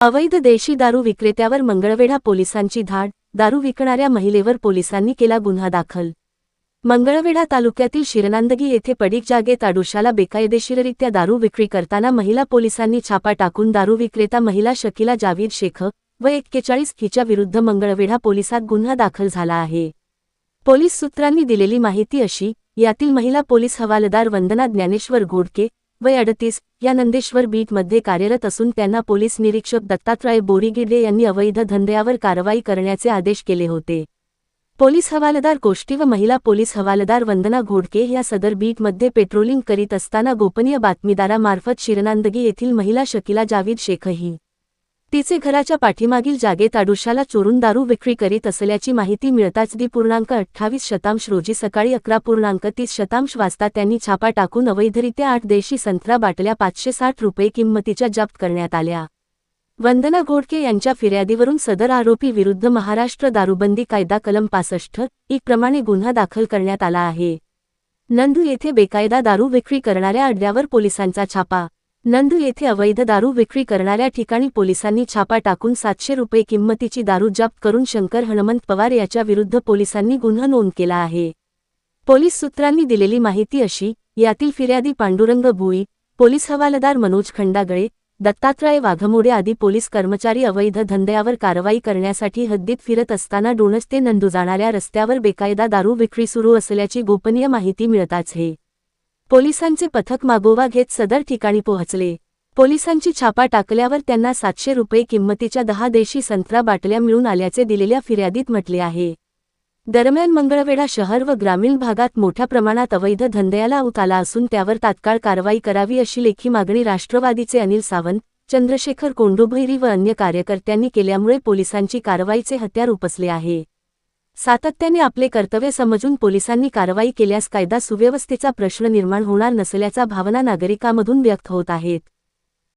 अवैध देशी दारू विक्रेत्यावर मंगळवेढा पोलिसांची धाड दारू विकणाऱ्या महिलेवर पोलिसांनी केला गुन्हा दाखल. मंगळवेढा तालुक्यातील शिरनांदगी येथे पडीक जागेत आडुशाला बेकायदेशीररित्या दारू विक्री करताना महिला पोलिसांनी छापा टाकून दारू विक्रेता महिला शकीला जावीद शेख व एक्केचाळीस हिच्या विरुद्ध मंगळवेढा पोलिसात गुन्हा दाखल झाला आहे. पोलीस सूत्रांनी दिलेली माहिती अशी यातील महिला पोलीस हवालदार वंदना ज्ञानेश्वर घोडके वय अडतीस या नंदेश्वर बीटमध्ये कार्यरत असून त्यांना पोलीस निरीक्षक दत्तात्रय बोरीगिडे यांनी अवैध धंद्यावर कारवाई करण्याचे आदेश केले होते. पोलीस हवालदार कोष्टी व महिला पोलीस हवालदार वंदना घोडके या सदर बीटमध्ये पेट्रोलिंग करीत असताना गोपनीय बातमीदारामार्फत शिरनांदगी येथील महिला शकीला जावीद शेखही. तिचे घराच्या पाठीमागील जागेत आडुशाला चोरून दारू विक्री करीत असल्याची माहिती मिळताच दी पूर्णांक अठ्ठावीस शतांश रोजी सकाळी अकरा पूर्णांक तीस शतांश वाजता त्यांनी छापा टाकून अवैधरित्या आठ देशी संत्रा बाटल्या पाचशे साठ रुपये किंमतीच्या जप्त करण्यात आल्या. वंदना घोडके यांच्या फिर्यादीवरून सदर आरोपी विरुद्ध महाराष्ट्र दारूबंदी कायदा कलम पासष्ट एक प्रमाणे गुन्हा दाखल करण्यात आला आहे. नंदू येथे बेकायदा दारू विक्री करणाऱ्या अड्ड्यावर पोलिसांचा छापा नंदू येथे अवैध दारू विक्री करणाऱ्या ठिकाणी पोलिसांनी छापा टाकून सातशे रुपये किंमतीची दारू जप्त करून शंकर हनुमंत पवार याच्या विरुद्ध पोलिसांनी गुन्हा नोंद केला आहे. पोलीस सूत्रांनी दिलेली माहिती अशी यातील फिर्यादी पांडुरंग भुई पोलीस हवालदार मनोज खंडागळे दत्तात्रय वाघमोडे आदी पोलीस कर्मचारी अवैध धंद्यावर कारवाई करण्यासाठी हद्दीत फिरत असताना डोणच ते नंदू जाणाऱ्या रस्त्यावर बेकायदा दारू विक्री सुरू असल्याची गोपनीय माहिती मिळताच हे पोलिसांचे पथक मागोवा घेत सदर ठिकाणी पोहोचले. पोलिसांची छापा टाकल्यावर त्यांना सातशे रुपये किंमतीच्या दहा देशी संत्रा बाटल्या मिळून आल्याचे दिलेल्या फिर्यादीत म्हटले आहे. दरम्यान मंगळवेढा शहर व ग्रामीण भागात मोठ्या प्रमाणात अवैध धंद्याला उत आला असून त्यावर तात्काळ कारवाई करावी अशी लेखी मागणी राष्ट्रवादीचे अनिल सावंत चंद्रशेखर कोंडुभैरी व अन्य कार्यकर्त्यांनी केल्यामुळे पोलिसांची कारवाईचे हत्यार उपसले आहे. सातत्याने आपले कर्तव्य समजून पोलिसांनी कारवाई केल्यास कायदा सुव्यवस्थेचा प्रश्न निर्माण होणार नसल्याचा भावना नागरिकांमधून व्यक्त होत आहेत.